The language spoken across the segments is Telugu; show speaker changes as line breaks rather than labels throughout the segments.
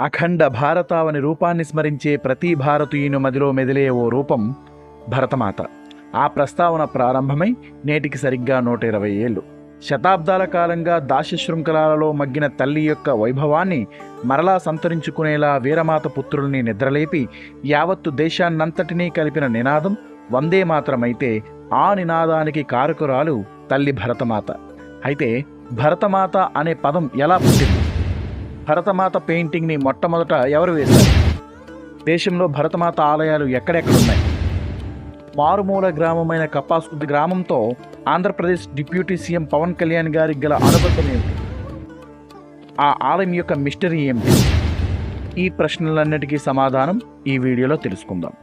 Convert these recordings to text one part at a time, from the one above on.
అఖండ భారతావని రూపాన్ని స్మరించే ప్రతి భారతీయుని మదిలో మెదిలే ఓ రూపం భరతమాత. ఆ ప్రస్తావన ప్రారంభమై నేటికి సరిగ్గా నూట ఇరవై ఏళ్ళు. శతాబ్దాల కాలంగా దాస్య శృంఖలాలలో మగ్గిన తల్లి యొక్క వైభవాన్ని మరలా సంతరించుకునేలా వీరమాత పుత్రుల్ని నిద్రలేపి యావత్తు దేశాన్నంతటినీ కలిపిన నినాదం వందే మాత్రమైతే ఆ నినాదానికి కారకురాలు తల్లి భరతమాత. అయితే భరతమాత అనే పదం ఎలా పుట్టింది? భరతమాత పెయింటింగ్ని మొట్టమొదట ఎవరు వేశారు? దేశంలో భరతమాత ఆలయాలు ఎక్కడెక్కడున్నాయి? మారుమూల గ్రామమైన కప్పాసుద్ది గ్రామంతో ఆంధ్రప్రదేశ్ డిప్యూటీ సీఎం పవన్ కళ్యాణ్ గారికి గల అనుబంధం ఏమిటి? ఆ ఆలయం యొక్క మిస్టరీ ఏమిటి? ఈ ప్రశ్నలన్నిటికీ సమాధానం ఈ వీడియోలో తెలుసుకుందాం.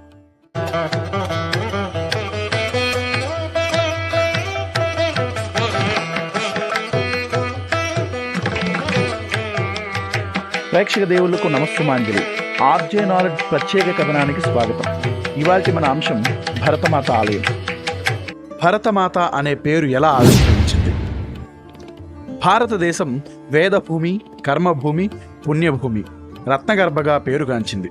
ప్రేక్షక దేవుళ్ళకు నమస్సుమాంజలి. ఆర్జే నాలెడ్జ్ ప్రత్యేక కథనానికి స్వాగతం. ఇవాళ మన అంశం భరతమాత ఆలయం. భరతమాత అనే పేరు ఎలా ఆవిష్కరించింది? భారతదేశం వేదభూమి కర్మభూమి పుణ్యభూమి రత్నగర్భగా పేరుగాంచింది.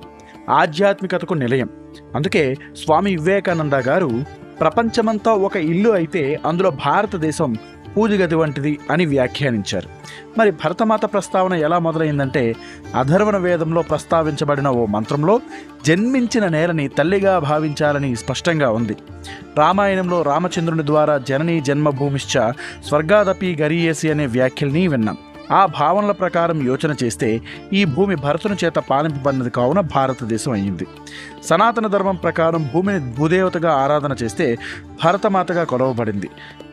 ఆధ్యాత్మికతకు నిలయం. అందుకే స్వామి వివేకానంద గారు ప్రపంచమంతా ఒక ఇల్లు అయితే అందులో భారతదేశం పూజగది వంటిది అని వ్యాఖ్యానించారు. మరి భరతమాత ప్రస్తావన ఎలా మొదలైందంటే అధర్వణ వేదంలో ప్రస్తావించబడిన ఓ మంత్రంలో జన్మించిన నేలని తల్లిగా భావించాలని స్పష్టంగా ఉంది. రామాయణంలో రామచంద్రుని ద్వారా జననీ జన్మభూమిశ్చ స్వర్గాదపి గరీయేసి అనే వ్యాఖ్యల్ని విన్నాం. ఆ భావనల ప్రకారం యోచన చేస్తే ఈ భూమి భరతుని చేత పాలింపబడినది కావున భారతదేశం అయ్యింది. సనాతన ధర్మం ప్రకారం భూమిని భూదేవతగా ఆరాధన చేస్తే భరతమాతగా కొలవబడింది.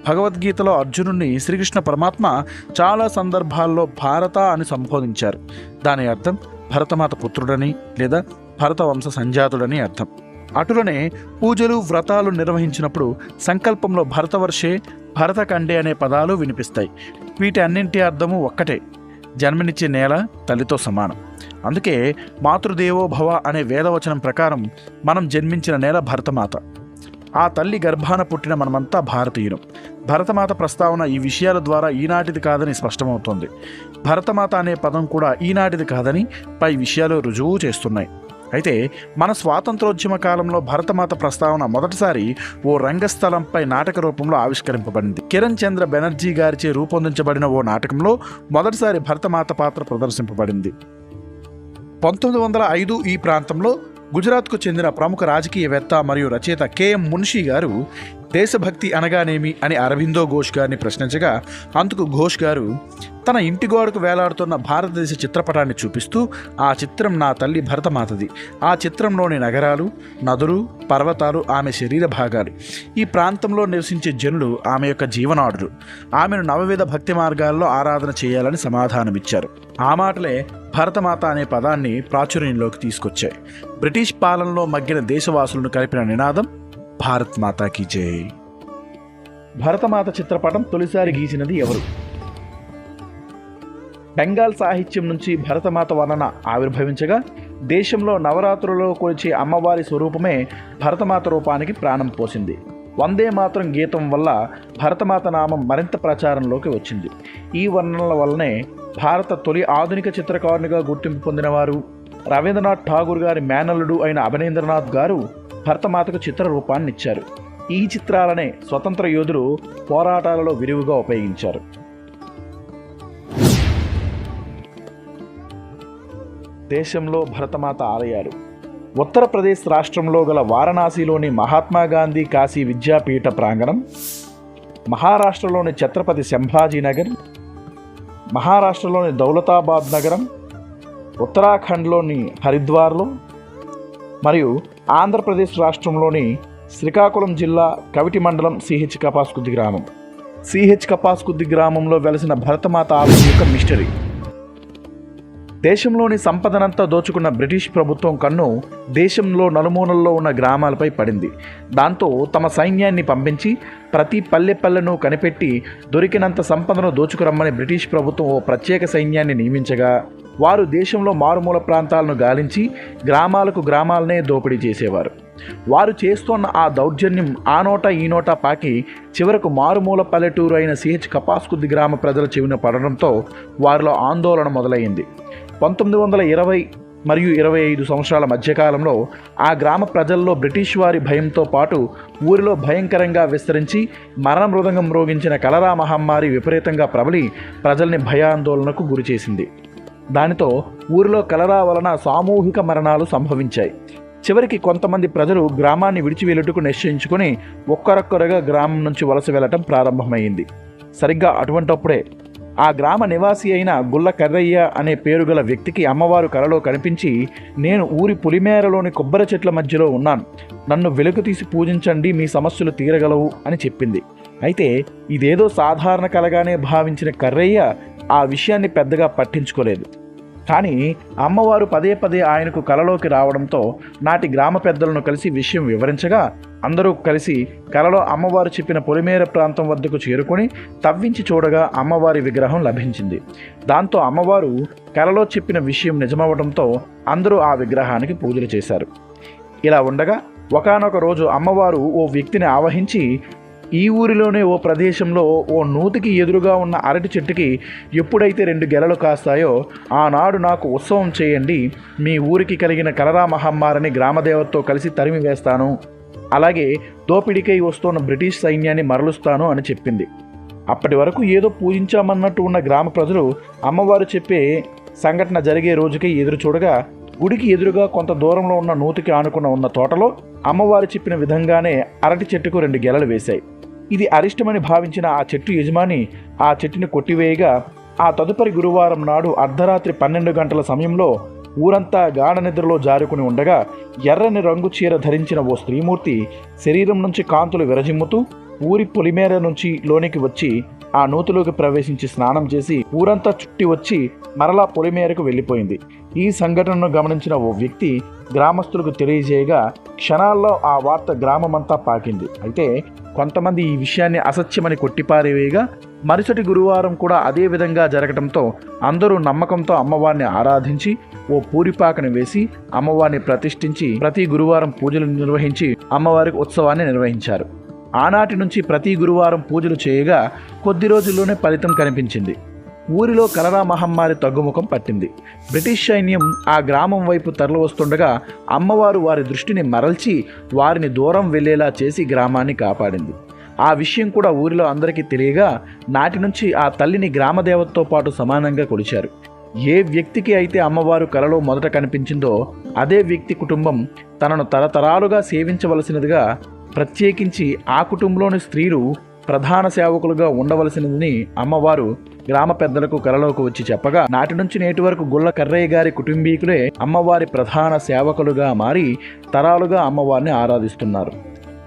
భగవద్గీతలో అర్జునుడిని శ్రీకృష్ణ పరమాత్మ చాలా సందర్భాల్లో భారత అని సంబోధించారు. దాని అర్థం భరతమాత పుత్రుడని లేదా భరత వంశ సంజాతుడని అర్థం. అటులనే పూజలు వ్రతాలు నిర్వహించినప్పుడు సంకల్పంలో భరతవర్షే భరతకండే అనే పదాలు వినిపిస్తాయి. వీటి అన్నింటి అర్థము ఒక్కటే. జన్మనిచ్చే నేల తల్లితో సమానం. అందుకే మాతృదేవో భవ అనే వేదవచనం ప్రకారం మనం జన్మించిన నేల భరతమాత. ఆ తల్లి గర్భాన పుట్టిన మనమంతా భారతీయులం. భరతమాత ప్రస్తావన ఈ విషయాల ద్వారా ఈనాటిది కాదని స్పష్టమవుతోంది. భరతమాత అనే పదం కూడా ఈనాటిది కాదని పై విషయాలు రుజువు చేస్తున్నాయి. అయితే మన స్వాతంత్రోద్యమ కాలంలో భరతమాత ప్రస్తావన మొదటిసారి ఓ రంగస్థలంపై నాటక రూపంలో ఆవిష్కరింపబడింది. కిరణ్ చంద్ర బెనర్జీ గారిచే రూపొందించబడిన ఓ నాటకంలో మొదటిసారి భరతమాత పాత్ర ప్రదర్శింపబడింది. పంతొమ్మిది వందల ఐదు ఈ ప్రాంతంలో గుజరాత్కు చెందిన ప్రముఖ రాజకీయవేత్త మరియు రచయిత కెఎం మున్షి గారు దేశభక్తి అనగానేమి అని అరవిందో ఘోష్ గారిని ప్రశ్నించగా అందుకు ఘోష్ గారు తన ఇంటి గోడకు వేలాడుతున్న భారతదేశ చిత్రపటాన్ని చూపిస్తూ ఆ చిత్రం నా తల్లి భరతమాతది. ఆ చిత్రంలోని నగరాలు నదులు పర్వతాలు ఆమె శరీర భాగాలు. ఈ ప్రాంతంలో నివసించే జనులు ఆమె యొక్క జీవనాడులు. ఆమెను నవవిధ భక్తి మార్గాల్లో ఆరాధన చేయాలని సమాధానమిచ్చారు. ఆ మాటలే భరతమాత అనే పదాన్ని ప్రాచుర్యంలోకి తీసుకొచ్చాయి. బ్రిటిష్ పాలనలో మగ్గిన దేశవాసులను కలిపిన నినాదం భారత్ మాతాకి జై. భరతమాత చిత్రపటం తొలిసారి గీసినది ఎవరు? బెంగాల్ సాహిత్యం నుంచి భరతమాత వర్ణన ఆవిర్భవించగా దేశంలో నవరాత్రులలో కొలిచే అమ్మవారి స్వరూపమే భరతమాత రూపానికి ప్రాణం పోసింది. వందే మాత్రం గీతం వల్ల భరతమాత నామం మరింత ప్రచారంలోకి వచ్చింది. ఈ వర్ణనల వల్లనే భారత తొలి ఆధునిక చిత్రకారునిగా గుర్తింపు పొందినవారు రవీంద్రనాథ్ ఠాగూర్ గారి మేనల్లుడు అయిన అభినేంద్రనాథ్ గారు భరతమాతకు చిత్ర రూపాన్ని ఇచ్చారు ఈ చిత్రాలనే స్వతంత్ర యోధులు పోరాటాలలో విరివిగా ఉపయోగించారు. దేశంలో భరతమాత ఆలయాలు. ఉత్తరప్రదేశ్ రాష్ట్రంలో గల వారణాసిలోని మహాత్మా గాంధీ కాశీ విద్యాపీఠ ప్రాంగణం మహారాష్ట్రలోని ఛత్రపతి సంభాజీనగర్ మహారాష్ట్రలోని దౌలతాబాద్ నగరం ఉత్తరాఖండ్లోని హరిద్వార్లో మరియు ఆంధ్రప్రదేశ్ రాష్ట్రంలోని శ్రీకాకుళం జిల్లా కవిటి మండలం సిహెచ్ కపాస్కుద్ది గ్రామం. సిహెచ్ కపాస్కుద్ది గ్రామంలో వెలసిన భరతమాత ఆలయం యొక్క మిస్టరీ. దేశంలోని సంపదనంతా దోచుకున్న బ్రిటిష్ ప్రభుత్వం కన్ను దేశంలో నలుమూలల్లో ఉన్న గ్రామాలపై పడింది. దాంతో తమ సైన్యాన్ని పంపించి ప్రతి పల్లె పల్లెను కనిపెట్టి దొరికినంత సంపదను దోచుకురమ్మని బ్రిటిష్ ప్రభుత్వం ఓ ప్రత్యేక సైన్యాన్ని నియమించగా వారు దేశంలో మారుమూల ప్రాంతాలను గాలించి గ్రామాలకు గ్రామాలనే దోపిడీ చేసేవారు. వారు చేస్తున్న ఆ దౌర్జన్యం ఆ నోట ఈ నోట పాకి చివరకు మారుమూల పల్లెటూరు అయిన సిహెచ్ కపాస్కుద్ది గ్రామ ప్రజల చెవిన పడడంతో వారిలో ఆందోళన మొదలైంది. పంతొమ్మిది వందల ఇరవై మరియు ఇరవై ఐదు సంవత్సరాల మధ్యకాలంలో ఆ గ్రామ ప్రజల్లో బ్రిటిష్ వారి భయంతో పాటు ఊరిలో భయంకరంగా విస్తరించి మరణ మృదంగం మ్రోగించిన కలరా మహమ్మారి విపరీతంగా ప్రబలి ప్రజల్ని భయాందోళనకు గురిచేసింది దానితో ఊరిలో కలరా వలన సామూహిక మరణాలు సంభవించాయి. చివరికి కొంతమంది ప్రజలు గ్రామాన్ని విడిచి వెళ్ళుటకు నిశ్చయించుకొని ఒక్కరొక్కరుగా గ్రామం నుంచి వలస వెళ్ళటం ప్రారంభమైంది. సరిగ్గా అటువంటప్పుడే ఆ గ్రామ నివాసి అయిన గుల్ల కర్రయ్య అనే పేరు గల వ్యక్తికి అమ్మవారు కలలో కనిపించి నేను ఊరి పులిమేరలోని కొబ్బరి చెట్ల మధ్యలో ఉన్నాను. నన్ను వెలుగు తీసి పూజించండి మీ సమస్యలు తీరగలవు అని చెప్పింది. అయితే ఇదేదో సాధారణ కలగానే భావించిన కర్రయ్య ఆ విషయాన్ని పెద్దగా పట్టించుకోలేదు. కానీ అమ్మవారు పదే పదే ఆయనకు కలలోకి రావడంతో నాటి గ్రామ పెద్దలను కలిసి విషయం వివరించగా అందరూ కలిసి కలలో అమ్మవారు చెప్పిన పొలిమేర ప్రాంతం వద్దకు చేరుకొని తవ్వించి చూడగా అమ్మవారి విగ్రహం లభించింది. దాంతో అమ్మవారు కలలో చెప్పిన విషయం నిజమవడంతో అందరూ ఆ విగ్రహానికి పూజలు చేశారు. ఇలా ఉండగా ఒకానొక రోజు అమ్మవారు ఓ వ్యక్తిని ఆవహించి ఈ ఊరిలోనే ఓ ప్రదేశంలో ఓ నూతికి ఎదురుగా ఉన్న అరటి చెట్టుకి ఎప్పుడైతే రెండు గెలలు కాస్తాయో ఆనాడు నాకు ఉత్సవం చేయండి. మీ ఊరికి కలిగిన కలరా మహమ్మారిని గ్రామదేవతతో కలిసి తరిమి వేస్తాను. అలాగే దోపిడికై వస్తున్న బ్రిటిష్ సైన్యాన్ని మరలుస్తాను అని చెప్పింది. అప్పటి వరకు ఏదో పూజించామన్నట్టు ఉన్న గ్రామ ప్రజలు అమ్మవారు చెప్పే సంఘటన జరిగే రోజుకి ఎదురు చూడగా గుడికి ఎదురుగా కొంత దూరంలో ఉన్న నూతికి ఆనుకున్న ఉన్న తోటలో అమ్మవారు చెప్పిన విధంగానే అరటి చెట్టుకు రెండు గెలలు వేశాయి. ఇది అరిష్టమని భావించిన ఆ చెట్టు యజమాని ఆ చెట్టుని కొట్టివేయగా ఆ తదుపరి గురువారం నాడు అర్ధరాత్రి పన్నెండు గంటల సమయంలో ఊరంతా గాఢ నిద్రలో జారుకుని ఉండగా ఎర్రని రంగు చీర ధరించిన ఓ స్త్రీమూర్తి శరీరం నుంచి కాంతులు విరజిమ్ముతూ ఊరి పొలిమేర నుంచి లోనికి వచ్చి ఆ నూతిలోకి ప్రవేశించి స్నానం చేసి ఊరంతా చుట్టి వచ్చి మరలా పొలిమేరకు వెళ్ళిపోయింది. ఈ సంఘటనను గమనించిన ఓ వ్యక్తి గ్రామస్తులకు తెలియజేయగా క్షణాల్లో ఆ వార్త గ్రామమంతా పాకింది. అయితే కొంతమంది ఈ విషయాన్ని అసత్యమని కొట్టిపారేవేగా మరుసటి గురువారం కూడా అదే విధంగా జరగటంతో అందరూ నమ్మకంతో అమ్మవారిని ఆరాధించి ఓ పూరిపాకను వేసి అమ్మవారిని ప్రతిష్ఠించి ప్రతి గురువారం పూజలు నిర్వహించి అమ్మవారికి ఉత్సవాన్ని నిర్వహించారు. ఆనాటి నుంచి ప్రతి గురువారం పూజలు చేయగా కొద్ది రోజుల్లోనే ఫలితం కనిపించింది. ఊరిలో కలరా మహమ్మారి తగ్గుముఖం పట్టింది. బ్రిటిష్ సైన్యం ఆ గ్రామం వైపు తరలి వస్తుండగా అమ్మవారు వారి దృష్టిని మరల్చి వారిని దూరం వెళ్ళేలా చేసి గ్రామాన్ని కాపాడింది. ఆ విషయం కూడా ఊరిలో అందరికీ తెలియగా నాటి నుంచి ఆ తల్లిని గ్రామదేవతతో పాటు సమానంగా కొలిచారు. ఏ వ్యక్తికి అయితే అమ్మవారు కలలో మొదట కనిపించిందో అదే వ్యక్తి కుటుంబం తనను తరతరాలుగా సేవించవలసినదిగా ప్రత్యేకించి ఆ కుటుంబంలోని స్త్రీలు ప్రధాన సేవకులుగా ఉండవలసినదని అమ్మవారు గ్రామ పెద్దలకు కలలోకి వచ్చి చెప్పగా నాటి నుంచి నేటి వరకు గుల్ల కర్రయ్య గారి కుటుంబీకులే అమ్మవారి ప్రధాన సేవకులుగా మారి తరాలుగా అమ్మవారిని ఆరాధిస్తున్నారు.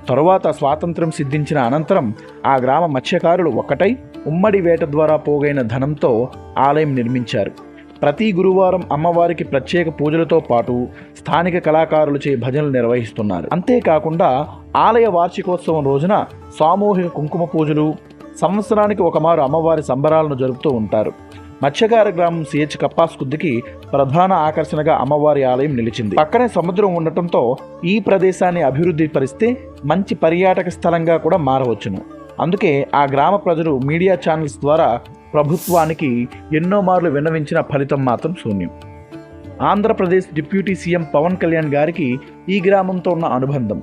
తరువాత స్వాతంత్రం సిద్ధించిన అనంతరం ఆ గ్రామ మత్స్యకారులు ఒక్కటై ఉమ్మడి వేట ద్వారా పోగైన ధనంతో ఆలయం నిర్మించారు. ప్రతి గురువారం అమ్మవారికి ప్రత్యేక పూజలతో పాటు స్థానిక కళాకారులచే భజనలు నిర్వహిస్తున్నారు. అంతేకాకుండా ఆలయ వార్షికోత్సవం రోజున సామూహిక కుంకుమ పూజలు సంవత్సరానికి ఒకమారు అమ్మవారి సంబరాలను జరుపుతూ ఉంటారు. మత్స్యకార గ్రామం సిహెచ్ కప్పాస్కుద్దికి ప్రధాన ఆకర్షణగా అమ్మవారి ఆలయం నిలిచింది. పక్కనే సముద్రం ఉండటంతో ఈ ప్రదేశాన్ని అభివృద్ధి పరిస్తే మంచి పర్యాటక స్థలంగా కూడా మారవచ్చును. అందుకే ఆ గ్రామ ప్రజలు మీడియా ఛానల్స్ ద్వారా ప్రభుత్వానికి ఎన్నో మార్లు విన్నవించిన ఫలితం మాత్రం శూన్యం. ఆంధ్రప్రదేశ్ డిప్యూటీ సీఎం పవన్ కళ్యాణ్ గారికి ఈ గ్రామంతో ఉన్న అనుబంధం.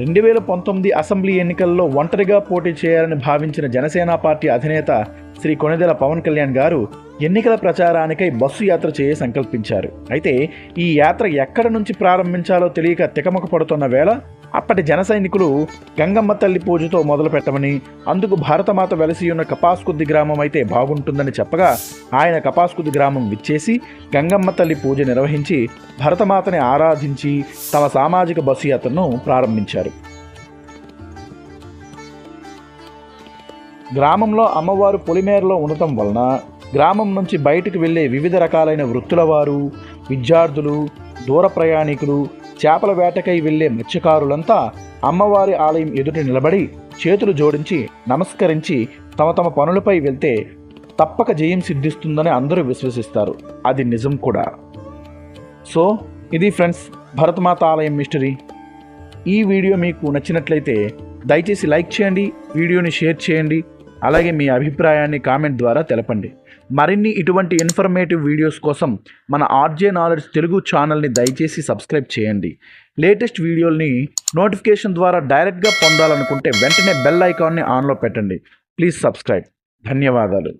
రెండు వేల పంతొమ్మిది అసెంబ్లీ ఎన్నికల్లో ఒంటరిగా పోటీ చేయాలని భావించిన జనసేన పార్టీ అధినేత శ్రీ కొణిదెల పవన్ కళ్యాణ్ గారు ఎన్నికల ప్రచారానికై బస్సు యాత్ర చేయ సంకల్పించారు. అయితే ఈ యాత్ర ఎక్కడ నుంచి ప్రారంభించాలో తెలియక తికమక పడుతున్న వేళ అప్పటి జన సైనికులు గంగమ్మ తల్లి పూజతో మొదలు పెట్టమని అందుకు భారతమాత వెలసి ఉన్న కపాస్కుద్ది గ్రామం అయితే బాగుంటుందని చెప్పగా ఆయన కపాస్కుద్ది గ్రామం విచ్చేసి గంగమ్మ తల్లి పూజ నిర్వహించి భరతమాతని ఆరాధించి తమ సామాజిక బస్సు యాత్రను ప్రారంభించారు. గ్రామంలో అమ్మవారు పొలిమేరలో ఉండటం వలన గ్రామం నుంచి బయటకు వెళ్ళే వివిధ రకాలైన వృత్తుల వారు విద్యార్థులు దూర ప్రయాణికులు చేపల వేటకై వెళ్ళే మత్స్యకారులంతా అమ్మవారి ఆలయం ఎదుట నిలబడి చేతులు జోడించి నమస్కరించి తమ తమ పనులపై వెళ్తే తప్పక జయం సిద్ధిస్తుందని అందరూ విశ్వసిస్తారు. అది నిజం కూడా. సో ఇది ఫ్రెండ్స్ భరతమాత ఆలయం మిస్టరీ. ఈ వీడియో మీకు నచ్చినట్లయితే దయచేసి లైక్ చేయండి వీడియోని షేర్ చేయండి అలాగే మీ అభిప్రాయాన్ని కామెంట్ ద్వారా తెలపండి. మరిన్ని ఇటువంటి ఇన్ఫర్మేటివ్ వీడియోస్ కోసం మన ఆర్జే నాలెడ్జ్ తెలుగు ఛానల్ని దయచేసి సబ్స్క్రైబ్ చేయండి. లేటెస్ట్ వీడియోల్ని నోటిఫికేషన్ ద్వారా డైరెక్ట్గా పొందాలనుకుంటే వెంటనే బెల్ ఐకాన్ని ఆన్లో పెట్టండి. ప్లీజ్ సబ్స్క్రైబ్ ధన్యవాదాలు.